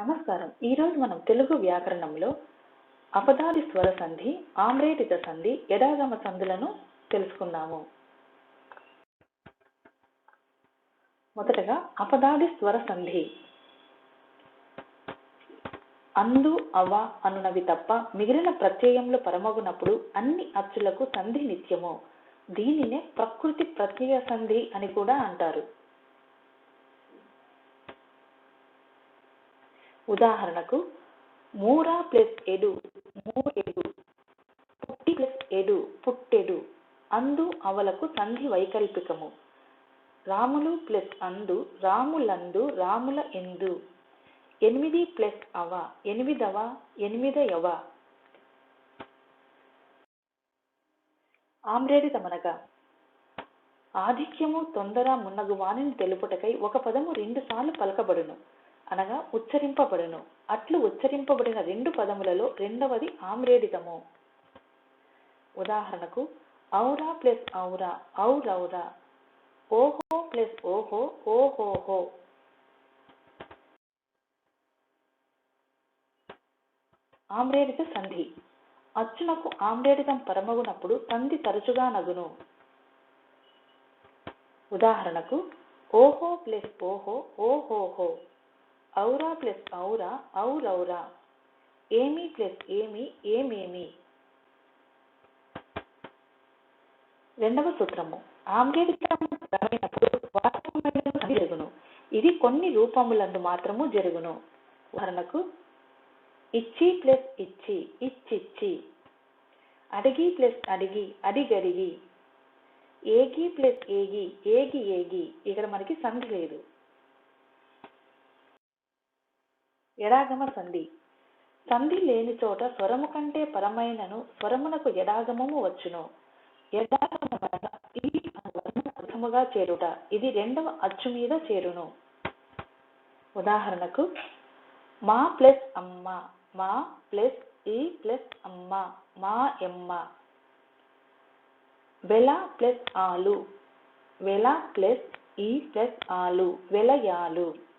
నమస్కారం. ఈరోజు మనం తెలుగు వ్యాకరణంలో అపదాది స్వర సంధి ఆమ్రేటిత సంధి యడాగమ సంధులను తెలుసుకుందాము. మొదటగా అపదాది స్వర సంధి. అందు అవ అనునవి తప్ప మిగిలిన ప్రత్యయంలో పరమగునప్పుడు అన్ని అచ్చులకు సంధి నిత్యము. దీనినే ప్రకృతి ప్రత్యయ సంధి అని కూడా అంటారు. ఉదాహరణకు మూరా ప్లస్ ఎడు మూరెడు పుట్టి ప్లస్ ఎడు పుట్టెడు అందు అవలకు సంధి వైకల్పికము. రాములు ప్లస్ అందు రాములందు రాముల ఎందు. ఎనిమిది ప్లస్ అవ ఎనిమిదవ ఎనిమిదయవ. ఆమ్రేడితమనగా ఆధిక్యము తొందర మున్నగు వాణిని తెలుపుటకై ఒక పదము రెండు సార్లు పలకబడును. అనగా ఉచ్చరింపబడును. అట్లు ఉచ్చరింపబడిన రెండు పదములలో రెండవది ఆమ్రేడితము ఉదాహరణకు ఔరా ప్లస్ ఔరా ఔరౌరా. ఓహో ప్లస్ ఓహో ఓహోహో. ఆమ్రేడిత సంధి. అచ్చునకు ఆమ్రేడితం పరమగునప్పుడు సంధి తరచుగా నగును. ఉదాహరణకు ఓహో ప్లస్ ఓహో ఓహోహో. ఔరా ప్లస్ ఔరా ఔరౌరా ఏమి ప్లస్ ఏమి ఏమేమి రెండవ సూత్రము. ఆమ్రేడితం వాస్తవమైన జరుగును. ఇది కొన్ని రూపములందు మాత్రము జరుగును. ఉదాహరణకు ఇచ్చి ప్లస్ ఇచ్చి ఇచ్చిచ్చి. అడిగి ప్లస్ అడిగి అడిగడిగి. ఏగి ప్లస్ ఏగి ఏగి ఏగి. ఇక్కడ మనకి సంధి లేదు. ఎడాగమ సంధి. సంధి లేని చోట స్వరము కంటే పరమైనను స్వరమునకు ఎడాగమము వచ్చును. ఎడాగమ అర్థముగా చేరుట. ఇది రెండవ అచ్చు మీద చేరును. ఉదాహరణకు మా ప్లస్ అమ్మ మా ప్లస్ ఈ ప్లస్ అమ్మ మా ఎమ్మ. వెల ప్లస్ ఆలు వెల ప్లస్ ఈ ప్లస్ ఆలు వెలయాలు